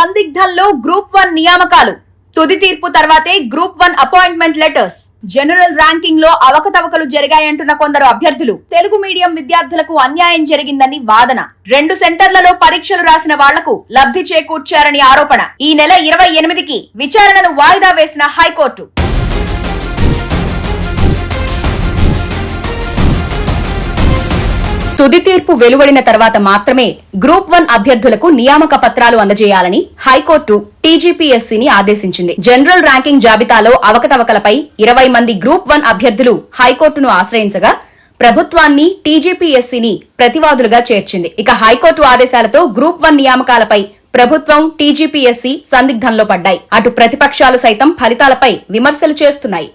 సందిగ్ధంలో group one నియామకాలు. తుది తీర్పు తర్వాతే group one appointment letters. General ర్యాంకింగ్లో అవకతవకలు జరిగాయంటున్న కొందరు అభ్యర్థులు. తెలుగు మీడియం విద్యార్థులకు అన్యాయం జరిగిందని వాదన. రెండు సెంటర్లలో పరీక్షలు రాసిన వాళ్ళకు లబ్ధి చేకూర్చారని ఆరోపణ. ఈ నెల ఇరవై ఎనిమిదికి విచారణను వాయిదా వేసిన హైకోర్టు. తుది తీర్పు వెలువడిన తర్వాత మాత్రమే గ్రూప్ వన్ అభ్యర్థులకు నియామక పత్రాలు అందజేయాలని హైకోర్టు టీజీపీఎస్సీని ఆదేశించింది. జనరల్ ర్యాంకింగ్ జాబితాలో అవకతవకలపై ఇరవై మంది గ్రూప్ వన్ అభ్యర్థులు హైకోర్టును ఆశ్రయించగా ప్రభుత్వాన్ని టీజీపీఎస్సీని ప్రతివాదులుగా చేర్చింది. ఇక హైకోర్టు ఆదేశాలతో గ్రూప్ వన్ నియామకాలపై ప్రభుత్వం టీజీపీఎస్సీ సందిగ్ధంలో పడ్డాయి. అటు ప్రతిపక్షాలు సైతం ఫలితాలపై విమర్శలు చేస్తున్నాయి.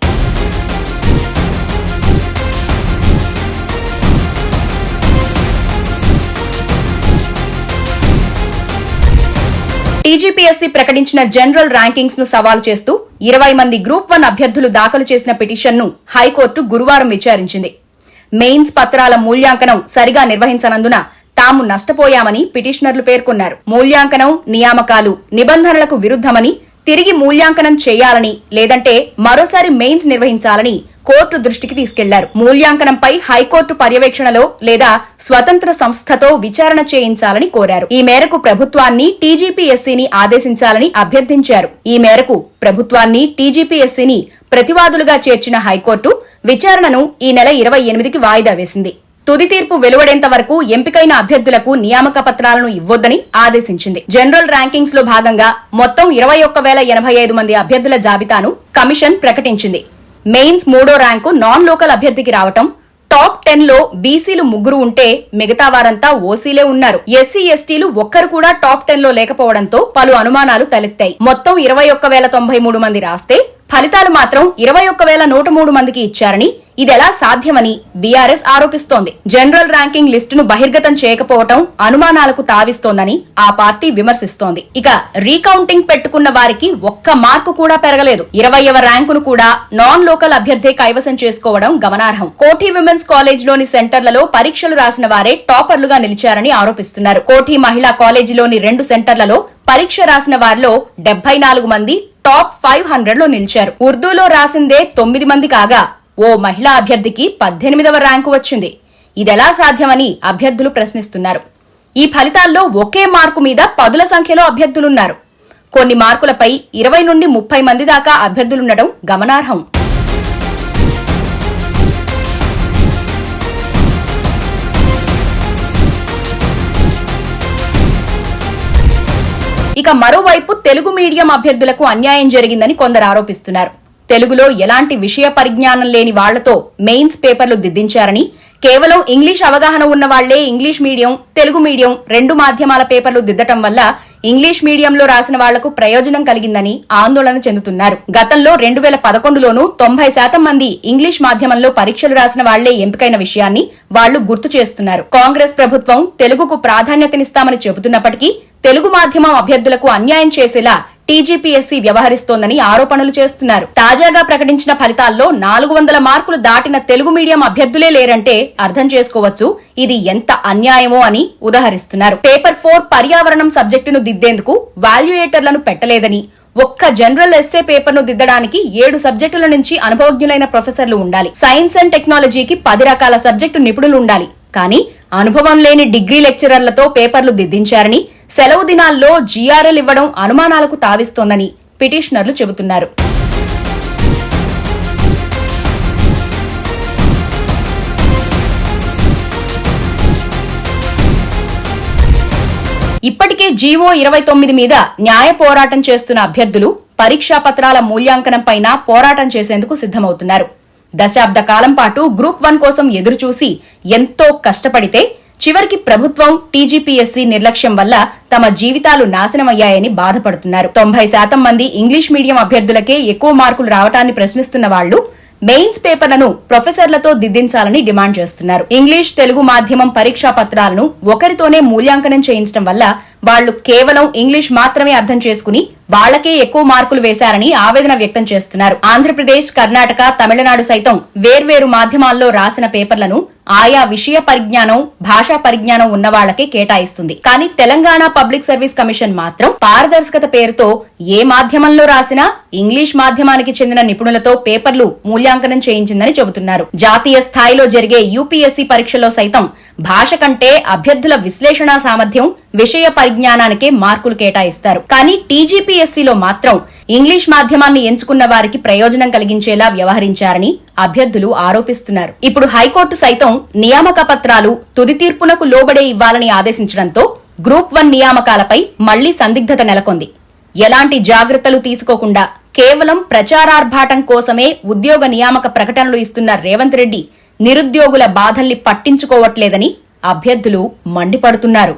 డీజీపీఎస్సీ ప్రకటించిన జనరల్ ర్యాంకింగ్స్ను సవాల్ చేస్తూ ఇరవై మంది గ్రూప్ వన్ అభ్యర్థులు దాఖలు చేసిన పిటిషన్ను హైకోర్టు గురువారం విచారించింది. మెయిన్స్ పత్రాల మూల్యాంకనం సరిగా నిర్వహించనందున తాము నష్టపోయామని పిటిషనర్లు పేర్కొన్నారు. మూల్యాంకనం నియామకాలు నిబంధనలకు విరుద్ధమని తిరిగి మూల్యాంకనం చేయాలని లేదంటే మరోసారి మెయిన్స్ నిర్వహించాలని కోర్టు దృష్టికి తీసుకెళ్ళారు. మూల్యాంకనంపై హైకోర్టు పర్యవేక్షణలో లేదా స్వతంత్ర సంస్థతో విచారణ చేయించాలని కోరారు. ఈ మేరకు ప్రభుత్వాన్ని టీజీపీఎస్సీని ఆదేశించాలని అభ్యర్థించారు. ఈ మేరకు ప్రభుత్వాన్ని టీజీపీఎస్సీని ప్రతివాదులుగా చేర్చిన హైకోర్టు విచారణను ఈ నెల ఇరవై ఎనిమిదికి వాయిదా వేసింది. తుది తీర్పు వెలువడేంత వరకు ఎంపికైన అభ్యర్థులకు నియామక పత్రాలను ఇవ్వొద్దని ఆదేశించింది. జనరల్ ర్యాంకింగ్స్లో భాగంగా మొత్తం ఇరవై ఒక్క వేల ఎనభై ఐదు మంది అభ్యర్థుల జాబితాను కమిషన్ ప్రకటించింది. మెయిన్స్ మూడో ర్యాంకు నాన్ లోకల్ అభ్యర్థికి రావటం టాప్ టెన్లో బీసీలు ముగ్గురు ఉంటే మిగతా వారంతా ఓసీలే ఉన్నారు. ఎస్సీ ఎస్టీలు ఒక్కరు కూడా టాప్ టెన్లో లేకపోవడంతో పలు అనుమానాలు తలెత్తాయి. మొత్తం ఇరవై ఒక్క వేల తొంభై మూడు మంది రాస్తే ఫలితాలు మాత్రం ఇరవై ఒక్క వేల నూట మూడు మందికి ఇచ్చారని ఇదెలా సాధ్యమని బీఆర్ఎస్ ఆరోపిస్తోంది. జనరల్ ర్యాంకింగ్ లిస్టును బహిర్గతం చేయకపోవటం అనుమానాలకు తావిస్తోందని ఆ పార్టీ విమర్శిస్తోంది. ఇక రీకౌంటింగ్ పెట్టుకున్న వారికి ఒక్క మార్కు కూడా పెరగలేదు. ఇరవైవ ర్యాంకును కూడా నాన్ లోకల్ అభ్యర్థి కైవసం చేసుకోవడం గమనార్హం. కోఠి విమెన్స్ కాలేజ్లోని సెంటర్లలో పరీక్షలు రాసిన వారే టాపర్లుగా నిలిచారని ఆరోపిస్తున్నారు. కోఠి మహిళా కాలేజీలోని రెండు సెంటర్లలో పరీక్ష రాసిన వారిలో డెబ్బై నాలుగు మంది టాప్ ఫైవ్ హండ్రెడ్లో నిలిచారు. ఉర్దూలో రాసిందే తొమ్మిది మంది కాగా ఓ మహిళా అభ్యర్థికి పద్దెనిమిదవ ర్యాంకు వచ్చింది. ఇదెలా సాధ్యమని అభ్యర్థులు ప్రశ్నిస్తున్నారు. ఈ ఫలితాల్లో ఒకే మార్కు మీద పదుల సంఖ్యలో అభ్యర్థులున్నారు. కొన్ని మార్కులపై ఇరవై నుండి ముప్పై మంది దాకా అభ్యర్థులుండడం గమనార్హం. ఇక మరోవైపు తెలుగు మీడియం అభ్యర్థులకు అన్యాయం జరిగిందని కొందరు ఆరోపిస్తున్నారు. తెలుగులో ఎలాంటి విషయ పరిజ్ఞానం లేని వాళ్ళతో మెయిన్స్ పేపర్లు దిద్దించారని కేవలం ఇంగ్లీష్ అవగాహన ఉన్న వాళ్ళే ఇంగ్లీష్ మీడియం తెలుగు మీడియం రెండు మాధ్యమాల పేపర్లు దిద్దటం వల్ల ఇంగ్లీష్ మీడియంలో రాసిన వాళ్ళకు ప్రయోజనం కలిగిందని ఆందోళన చెందుతున్నారు. గతంలో రెండు వేల పదకొండులోనూ తొంభై శాతం మంది ఇంగ్లీష్ మాధ్యమంలో పరీక్షలు రాసిన వాళ్ళే ఎంపికైన విషయాన్ని వాళ్ళు గుర్తు చేస్తున్నారు. కాంగ్రెస్ ప్రభుత్వం తెలుగుకు ప్రాధాన్యతనిస్తామని చెబుతున్నప్పటికీ తెలుగు మాధ్యమం అభ్యర్థులకు అన్యాయం చేసేలా టీజీపీఎస్సీ వ్యవహరిస్తోందని ఆరోపణలు చేస్తున్నారు. తాజాగా ప్రకటించిన ఫలితాల్లో నాలుగు వందల మార్కులు దాటిన తెలుగు మీడియం అభ్యర్థులే లేరంటే అర్థం చేసుకోవచ్చు. ఇది ఎంత అన్యాయమో అని ఉదాహరిస్తున్నారు. పేపర్ ఫోర్ పర్యావరణం సబ్జెక్టును దిద్దేందుకు వాల్యుయేటర్లను పెట్టలేదని ఒక్క జనరల్ ఎస్సే పేపర్ను దిద్దడానికి ఏడు సబ్జెక్టుల నుంచి అనుభవజ్ఞులైన ప్రొఫెసర్లు ఉండాలి. సైన్స్ అండ్ టెక్నాలజీకి పది రకాల సబ్జెక్టు నిపుణులు ఉండాలి. కానీ అనుభవం లేని డిగ్రీ లెక్చరర్లతో పేపర్లు దిద్దించారని సెలవు దినాల్లో జీఆర్ఎల్ ఇవ్వడం అనుమానాలకు తావిస్తోందని పిటిషనర్లు చెబుతున్నారు. ఇప్పటికే జీవో ఇరవై తొమ్మిది మీద న్యాయ పోరాటం చేస్తున్న అభ్యర్థులు పరీక్షా పత్రాల మూల్యాంకనంపైన పోరాటం చేసేందుకు సిద్దమవుతున్నారు దశాబ్ద కాలం పాటు గ్రూప్ వన్ కోసం ఎదురుచూసి ఎంతో కష్టపడితే చివరికి ప్రభుత్వం టీజీపీఎస్సీ నిర్లక్ష్యం వల్ల తమ జీవితాలు నాశనమయ్యాయని బాధపడుతున్నారు. తొంభై శాతం మంది ఇంగ్లీష్ మీడియం అభ్యర్థులకే ఎక్కువ మార్కులు రావటాన్ని ప్రశ్నిస్తున్న వాళ్ళు మెయిన్స్ పేపర్లను ప్రొఫెసర్లతో దిద్దించాలని డిమాండ్ చేస్తున్నారు. ఇంగ్లీష్ తెలుగు మాధ్యమం పరీక్షా పత్రాలను ఒకరితోనే మూల్యాంకనం చేయించడం వల్ల వాళ్ళు కేవలం ఇంగ్లీష్ మాత్రమే అర్థం చేసుకుని వాళ్ళకే ఎక్కువ మార్కులు వేశారని ఆవేదన వ్యక్తం చేస్తున్నారు. ఆంధ్రప్రదేశ్ కర్ణాటక తమిళనాడు సైతం వేర్వేరు మాధ్యమాల్లో రాసిన పేపర్లను ఆయా విషయ పరిజ్ఞానం భాషా పరిజ్ఞానం ఉన్న వాళ్ళకే కేటాయిస్తుంది. కానీ తెలంగాణ పబ్లిక్ సర్వీస్ కమిషన్ మాత్రం పారదర్శకత పేరుతో ఏ మాధ్యమంలో రాసినా ఇంగ్లీష్ మాధ్యమానికి చెందిన నిపుణులతో పేపర్లు మూల్యాంకనం చేయించిందని చెబుతున్నారు. జాతీయ స్థాయిలో జరిగే యూపీఎస్సీ పరీక్షలో సైతం భాష కంటే అభ్యర్థుల విశ్లేషణ సామర్థ్యం విషయ పరిజ్ఞానానికే మార్కులు కేటాయిస్తారు. కానీ టీజీపీఎస్సీలో మాత్రం ఇంగ్లీష్ మాధ్యమాన్ని ఎంచుకున్న వారికి ప్రయోజనం కలిగించేలా వ్యవహరించారని అభ్యర్థులు ఆరోపిస్తున్నారు. ఇప్పుడు హైకోర్టు సైతం నియామక పత్రాలు తుది తీర్పునకు లోబడే ఇవ్వాలని ఆదేశించడంతో గ్రూప్ వన్ నియామకాలపై మళ్ళీ సందిగ్ధత నెలకొంది. ఎలాంటి జాగ్రత్తలు తీసుకోకుండా కేవలం ప్రచారార్భాటం కోసమే ఉద్యోగ నియామక ప్రకటనలు ఇస్తున్న రేవంత్ రెడ్డి నిరుద్యోగుల బాధల్ని పట్టించుకోవట్లేదని అభ్యర్థులు మండిపడుతున్నారు.